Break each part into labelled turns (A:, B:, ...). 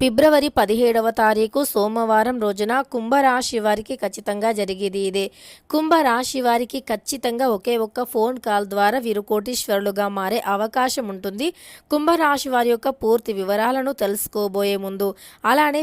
A: ఫిబ్రవరి పదిహేడవ తారీఖు సోమవారం రోజున కుంభరాశి వారికి ఖచ్చితంగా జరిగేది ఇదే. కుంభరాశి వారికి ఖచ్చితంగా ఒకే ఒక్క ఫోన్ కాల్ ద్వారా వీరు కోటీశ్వరులుగా మారే అవకాశం ఉంటుంది. కుంభరాశి వారి యొక్క పూర్తి వివరాలను తెలుసుకోబోయే ముందు. అలానే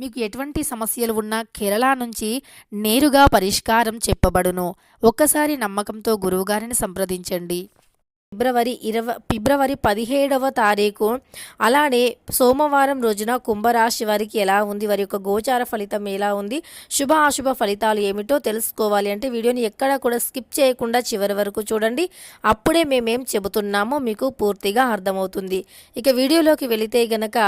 A: మీకు ఎటువంటి సమస్యలు ఉన్నా కేరళ నుంచి నేరుగా పరిష్కారం చెప్పబడును. ఒక్కసారి నమ్మకంతో గురువుగారిని సంప్రదించండి. ఫిబ్రవరి ఇరవై ఫిబ్రవరి పదిహేడవ తారీఖు అలానే సోమవారం రోజున కుంభరాశి వారికి ఎలా ఉంది? వారి యొక్క గోచార ఫలితం ఎలా ఉంది? శుభ అశుభ ఫలితాలు ఏమిటో తెలుసుకోవాలి అంటే వీడియోని ఎక్కడ కూడా స్కిప్ చేయకుండా చివరి వరకు చూడండి. అప్పుడే మేమేం చెబుతున్నామో మీకు పూర్తిగా అర్థమవుతుంది. ఇక వీడియోలోకి వెళితే గనక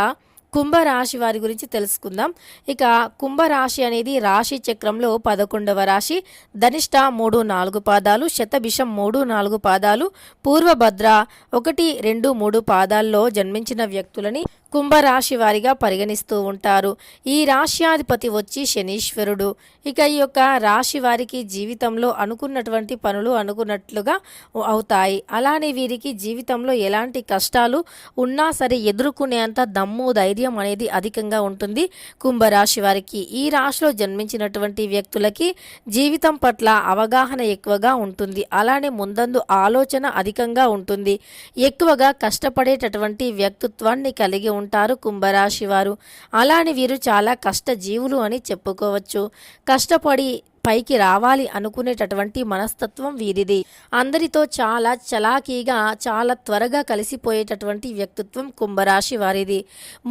A: కుంభరాశి వారి గురించి తెలుసుకుందాం. ఇక కుంభరాశి అనేది రాశి చక్రంలో పదకొండవ రాశి. ధనిష్ట మూడు నాలుగు పాదాలు శతభిషం మూడు నాలుగు పాదాలు పూర్వభద్ర ఒకటి రెండు మూడు పాదాల్లో జన్మించిన వ్యక్తులని కుంభరాశి వారిగా పరిగణిస్తూ ఉంటారు. ఈ రాశ్యాధిపతి వచ్చి శనీశ్వరుడు. ఇక ఈ యొక్క రాశి వారికి జీవితంలో అనుకున్నటువంటి పనులు అనుకున్నట్లుగా అవుతాయి. అలానే వీరికి జీవితంలో ఎలాంటి కష్టాలు ఉన్నా సరే ఎదుర్కొనేంత దమ్ము ధైర్యం అనేది అధికంగా ఉంటుంది కుంభరాశి వారికి. ఈ రాశిలో జన్మించినటువంటి వ్యక్తులకి జీవితం పట్ల అవగాహన ఎక్కువగా ఉంటుంది. అలానే ముందందు ఆలోచన అధికంగా ఉంటుంది. ఎక్కువగా కష్టపడేటటువంటి వ్యక్తిత్వాన్ని కలిగి ఉంటారు కుంభరాశి వారు అలానే వీరు చాలా కష్టజీవులు అని చెప్పుకోవచ్చు. కష్టపడి పైకి రావాలి అనుకునేటటువంటి మనస్తత్వం వీరిది. అందరితో చాలా చలాకీగా చాలా త్వరగా కలిసిపోయేటటువంటి వ్యక్తిత్వం కుంభరాశి వారిది.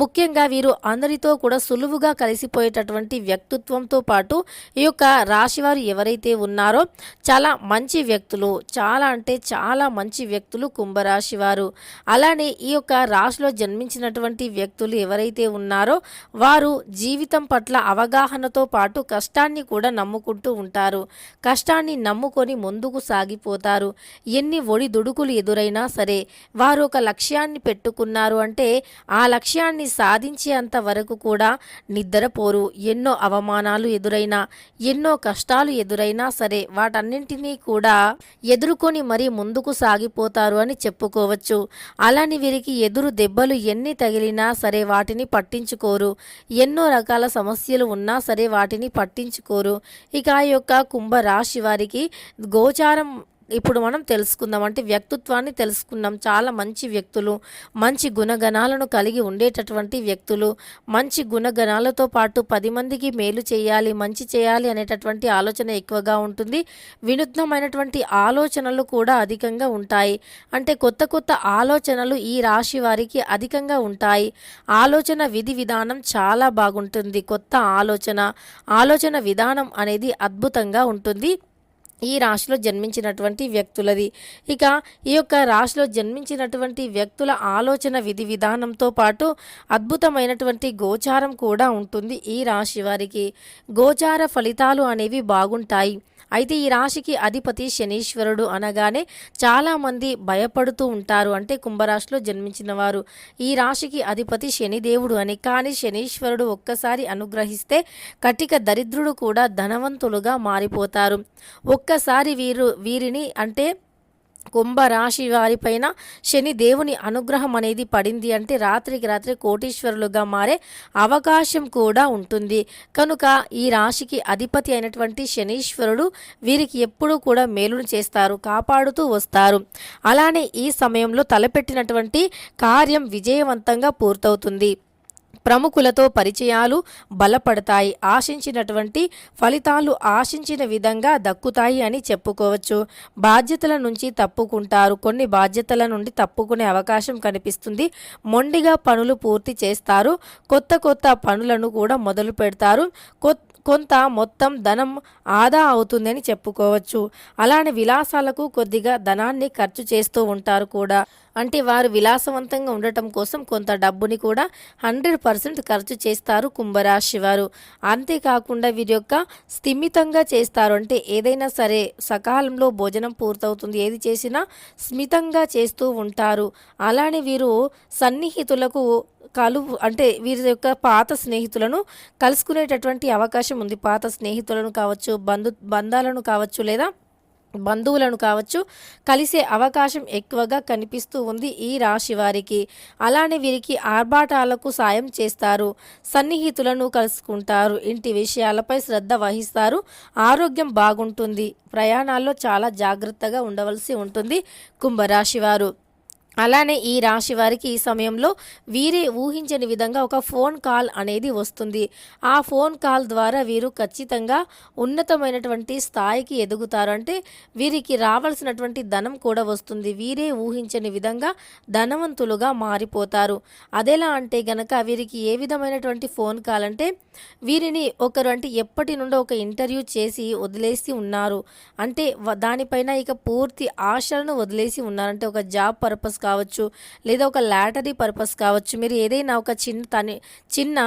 A: ముఖ్యంగా వీరు అందరితో కూడా సులువుగా కలిసిపోయేటటువంటి వ్యక్తిత్వంతో పాటు ఈ యొక్క రాశివారు ఎవరైతే ఉన్నారో చాలా మంచి వ్యక్తులు చాలా అంటే చాలా మంచి వ్యక్తులు కుంభరాశి వారు. అలానే ఈ యొక్క రాశిలో జన్మించినటువంటి వ్యక్తులు ఎవరైతే ఉన్నారో వారు జీవితం పట్ల అవగాహనతో పాటు కష్టాన్ని కూడా నమ్ముకుంటారు ఉంటూ ఉంటారు. కష్టాన్ని నమ్ముకొని ముందుకు సాగిపోతారు. ఎన్ని ఒడిదుడుకులు ఎదురైనా సరే వారు ఒక లక్ష్యాన్ని పెట్టుకున్నారు అంటే ఆ లక్ష్యాన్ని సాధించేంత వరకు కూడా నిద్రపోరు ఎన్నో అవమానాలు ఎదురైనా ఎన్నో కష్టాలు ఎదురైనా సరే వాటన్నింటినీ కూడా ఎదుర్కొని మరీ ముందుకు సాగిపోతారు అని చెప్పుకోవచ్చు. అలాని వీరికి ఎదురు దెబ్బలు ఎన్ని తగిలినా సరే వాటిని పట్టించుకోరు. ఎన్నో రకాల సమస్యలు ఉన్నా సరే వాటిని పట్టించుకోరు. ఇక యొక్క కుంభ రాశి వారికి గోచారం ఇప్పుడు మనం తెలుసుకుందాం. అంటే వ్యక్తిత్వాన్ని తెలుసుకున్నాం చాలా మంచి వ్యక్తులు మంచి గుణగణాలను కలిగి ఉండేటటువంటి వ్యక్తులు మంచి గుణగణాలతో పాటు పది మందికి మేలు చేయాలి మంచి చేయాలి అనేటటువంటి ఆలోచన ఎక్కువగా ఉంటుంది. వినూత్నమైనటువంటి ఆలోచనలు కూడా అధికంగా ఉంటాయి. అంటే కొత్త కొత్త ఆలోచనలు ఈ రాశి వారికి అధికంగా ఉంటాయి. ఆలోచన విధి విధానం చాలా బాగుంటుంది. కొత్త ఆలోచన ఆలోచన విధానం అనేది అద్భుతంగా ఉంటుంది. ఈ రాశిలో జన్మించినటువంటి వ్యక్తులది. ఇక ఈ యొక్క రాశిలో జన్మించినటువంటి వ్యక్తుల ఆలోచన విధి విధానంతో పాటు అద్భుతమైనటువంటి గోచారం కూడా ఉంటుంది ఈ రాశి వారికి. గోచార ఫలితాలు అనేవి బాగుంటాయి. అయితే ఈ రాశికి అధిపతి శనీశ్వరుడు అనగానే చాలామంది భయపడుతూ ఉంటారు. అంటే కుంభరాశిలో జన్మించిన వారు ఈ రాశికి అధిపతి శనిదేవుడు అని. కానీ శనీశ్వరుడు ఒక్కసారి అనుగ్రహిస్తే కటిక దరిద్రుడు కూడా ధనవంతులుగా మారిపోతారు. ఒక్కసారి వీరు వీరిని అంటే కుంభరాశి వారిపైన శని దేవుని అనుగ్రహం అనేది పడింది అంటే రాత్రికి రాత్రి కోటీశ్వరులుగా మారే అవకాశం కూడా ఉంటుంది. కనుక ఈ రాశికి అధిపతి అయినటువంటి శనీశ్వరుడు వీరికి ఎప్పుడూ కూడా మేలును చేస్తారు కాపాడుతూ వస్తారు. అలానే ఈ సమయంలో తలపెట్టినటువంటి కార్యం విజయవంతంగా పూర్తవుతుంది. ప్రముఖులతో పరిచయాలు బలపడతాయి. ఆశించినటువంటి ఫలితాలు ఆశించిన విధంగా దక్కుతాయి అని చెప్పుకోవచ్చు. బాధ్యతల నుంచి తప్పుకుంటారు. కొన్ని బాధ్యతల నుండి తప్పుకునే అవకాశం కనిపిస్తుంది. మొండిగా పనులు పూర్తి చేస్తారు. కొత్త కొత్త పనులను కూడా మొదలు పెడతారు. కొత్త కొంత మొత్తం ధనం ఆదా అవుతుందని చెప్పుకోవచ్చు. అలానే విలాసాలకు కొద్దిగా ధనాన్ని ఖర్చు చేస్తూ ఉంటారు కూడా. అంటే వారు విలాసవంతంగా ఉండటం కోసం కొంత డబ్బుని కూడా హండ్రెడ్ పర్సెంట్ ఖర్చు చేస్తారు కుంభరాశి వారు. అంతేకాకుండా వీరి యొక్క స్థిమితంగా చేస్తారు. అంటే ఏదైనా సరే సకాలంలో భోజనం పూర్తవుతుంది. ఏది చేసినా స్మితంగా చేస్తూ ఉంటారు. అలానే వీరు సన్నిహితులకు కలు అంటే వీరి యొక్క పాత స్నేహితులను కలుసుకునేటటువంటి అవకాశం ఉంది. పాత స్నేహితులను కావచ్చు బంధు బంధాలను కావచ్చు లేదా బంధువులను కావచ్చు కలిసే అవకాశం ఎక్కువగా కనిపిస్తూ ఉంది ఈ రాశి వారికి. అలానే వీరికి ఆర్భాటాలకు సాయం చేస్తారు సన్నిహితులను కలుసుకుంటారు ఇంటి విషయాలపై శ్రద్ధ వహిస్తారు ఆరోగ్యం బాగుంటుంది ప్రయాణాల్లో చాలా జాగ్రత్తగా ఉండవలసి ఉంటుంది కుంభరాశి వారు. అలానే ఈ రాశి వారికి ఈ సమయంలో వీరే ఊహించని విధంగా ఒక ఫోన్ కాల్ అనేది వస్తుంది. ఆ ఫోన్ కాల్ ద్వారా వీరు ఖచ్చితంగా ఉన్నతమైనటువంటి స్థాయికి ఎదుగుతారు. అంటే వీరికి రావాల్సినటువంటి ధనం కూడా వస్తుంది. వీరే ఊహించని విధంగా ధనవంతులుగా మారిపోతారు. అదెలా అంటే గనక వీరికి ఏ విధమైనటువంటి ఫోన్ కాల్ అంటే వీరిని ఒకరు అంటే ఎప్పటి నుండో ఒక ఇంటర్వ్యూ చేసి వదిలేసి ఉన్నారు. అంటే దానిపైన ఇక పూర్తి ఆశలను వదిలేసి ఉన్నారంటే ఒక జాబ్ పర్పస్ కావచ్చు లేదా ఒక లాటరీ పర్పస్ కావచ్చు మీరు ఏదైనా ఒక చిన్న తని చిన్న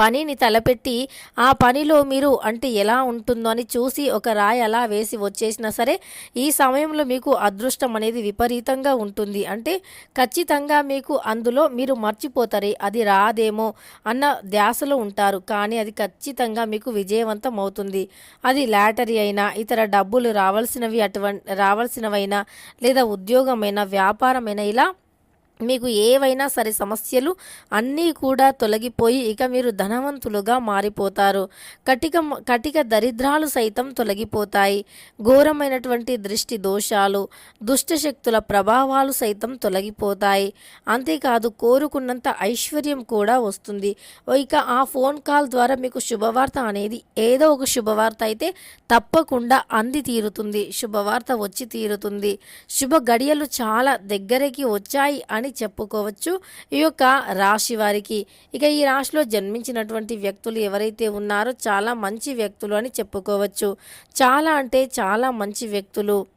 A: పనిని తలపెట్టి ఆ పనిలో మీరు అంటే ఎలా ఉంటుందో అని చూసి ఒక రాయి అలా వేసి వచ్చేసినా సరే ఈ సమయంలో మీకు అదృష్టం అనేది విపరీతంగా ఉంటుంది. అంటే ఖచ్చితంగా మీకు అందులో మీరు మర్చిపోతారు అది రాదేమో అన్న ధ్యాసలో ఉంటారు. కానీ అది ఖచ్చితంగా మీకు విజయవంతం అవుతుంది. అది లాటరీ అయినా ఇతర డబ్బులు రావాల్సినవి అటువంటి రావాల్సినవైనా లేదా ఉద్యోగమైనా వ్యాపారమైనా ఇలా మీకు ఏవైనా సరే సమస్యలు అన్నీ కూడా తొలగిపోయి ఇక మీరు ధనవంతులుగా మారిపోతారు. కటిక కటిక దరిద్రాలు సైతం తొలగిపోతాయి. ఘోరమైనటువంటి దృష్టి దోషాలు దుష్టశక్తుల ప్రభావాలు సైతం తొలగిపోతాయి. అంతేకాదు కోరుకున్నంత ఐశ్వర్యం కూడా వస్తుంది. ఇక ఆ ఫోన్ కాల్ ద్వారా మీకు శుభవార్త అనేది ఏదో ఒక శుభవార్త అయితే తప్పకుండా అంది తీరుతుంది. శుభవార్త వచ్చి తీరుతుంది. శుభ గడియలు చాలా దగ్గరికి వచ్చాయి అని చెప్పుకోవచ్చు. ఈ యొక్క రాశి వారికి. ఇక ఈ రాశిలో జన్మించినటువంటి వ్యక్తులు ఎవరైతే ఉన్నారో చాలా మంచి వ్యక్తులు అని చెప్పుకోవచ్చు. చాలా అంటే చాలా మంచి వ్యక్తులు.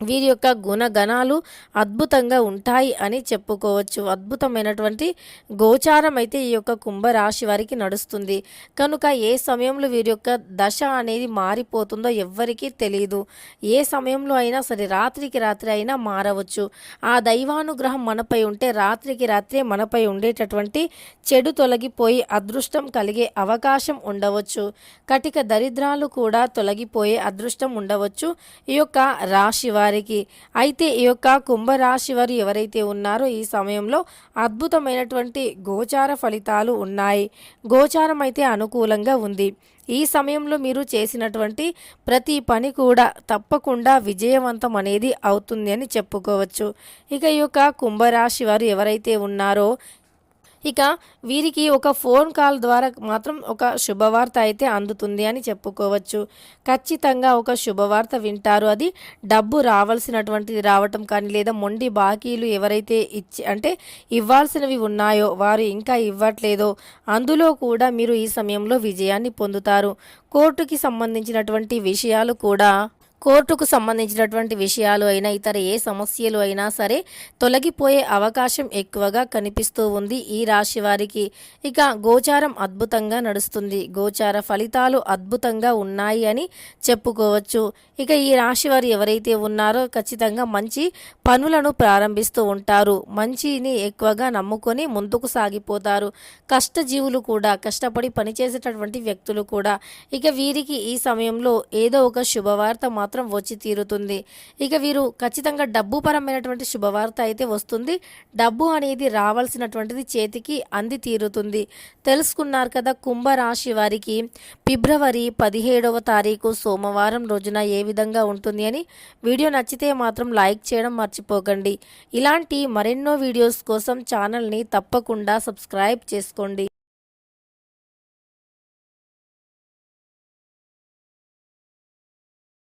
A: వీరి యొక్క గుణగణాలు అద్భుతంగా ఉంటాయి అని చెప్పుకోవచ్చు. అద్భుతమైనటువంటి గోచారం అయితే ఈ యొక్క కుంభరాశి వారికి నడుస్తుంది. కనుక ఏ సమయంలో వీరి యొక్క దశ అనేది మారిపోతుందో ఎవ్వరికీ తెలియదు ఏ సమయంలో అయినా సరే రాత్రికి రాత్రి అయినా మారవచ్చు. ఆ దైవానుగ్రహం మనపై ఉంటే రాత్రికి రాత్రే మనపై ఉండేటటువంటి చెడు తొలగిపోయి అదృష్టం కలిగే అవకాశం ఉండవచ్చు. కటిక దరిద్రాలు కూడా తొలగిపోయే అదృష్టం ఉండవచ్చు. ఈ యొక్క రాశి వారికి. అయితే ఈ యొక్క కుంభరాశి వారు ఎవరైతే ఉన్నారో ఈ సమయంలో అద్భుతమైనటువంటి గోచార ఫలితాలు ఉన్నాయి. గోచారం అయితే అనుకూలంగా ఉంది. ఈ సమయంలో మీరు చేసినటువంటి ప్రతి పని కూడా తప్పకుండా విజయవంతం అనేది అవుతుంది అని చెప్పుకోవచ్చు. ఇక ఈ యొక్క కుంభరాశి వారు ఎవరైతే ఉన్నారో ఇక వీరికి ఒక ఫోన్ కాల్ ద్వారా మాత్రం ఒక శుభవార్త అయితే అందుతుంది అని చెప్పుకోవచ్చు. ఖచ్చితంగా ఒక శుభవార్త వింటారు. అది డబ్బు రావాల్సినటువంటిది రావటం కానీ లేదా మొండి బాకీలు ఎవరైతే ఇచ్చి అంటే ఇవ్వాల్సినవి ఉన్నాయో వారు ఇంకా ఇవ్వట్లేదో. అందులో కూడా మీరు ఈ సమయంలో విజయాన్ని పొందుతారు. కోర్టుకి సంబంధించినటువంటి విషయాలు కూడా కోర్టుకు సంబంధించినటువంటి విషయాలు అయినా ఇతర ఏ సమస్యలు అయినా సరే తొలగిపోయే అవకాశం ఎక్కువగా కనిపిస్తూ ఉంది. ఈ రాశి వారికి ఇక గోచారం అద్భుతంగా నడుస్తుంది. గోచార ఫలితాలు అద్భుతంగా ఉన్నాయి అని చెప్పుకోవచ్చు. ఇక ఈ రాశి వారు ఎవరైతే ఉన్నారో ఖచ్చితంగా మంచి పనులను ప్రారంభిస్తూ ఉంటారు. మంచిని ఎక్కువగా నమ్ముకొని ముందుకు సాగిపోతారు. కష్టజీవులు కూడా కష్టపడి పనిచేసేటటువంటి వ్యక్తులు కూడా ఇక వీరికి ఈ సమయంలో ఏదో ఒక శుభవార్త మాత్రం మాత్రం వచ్చి తీరుతుంది. ఇక వీరు ఖచ్చితంగా డబ్బు పరమైనటువంటి శుభవార్త అయితే వస్తుంది. డబ్బు అనేది రావాల్సినటువంటిది చేతికి అంది తీరుతుంది. తెలుసుకున్నారు కదా కుంభరాశి వారికి ఫిబ్రవరి పదిహేడవ తారీఖు సోమవారం రోజున ఏ విధంగా ఉంటుంది అని వీడియో నచ్చితే మాత్రం లైక్ చేయడం మర్చిపోకండి. ఇలాంటి మరెన్నో వీడియోస్ కోసం ఛానల్ని తప్పకుండా సబ్స్క్రైబ్ చేసుకోండి.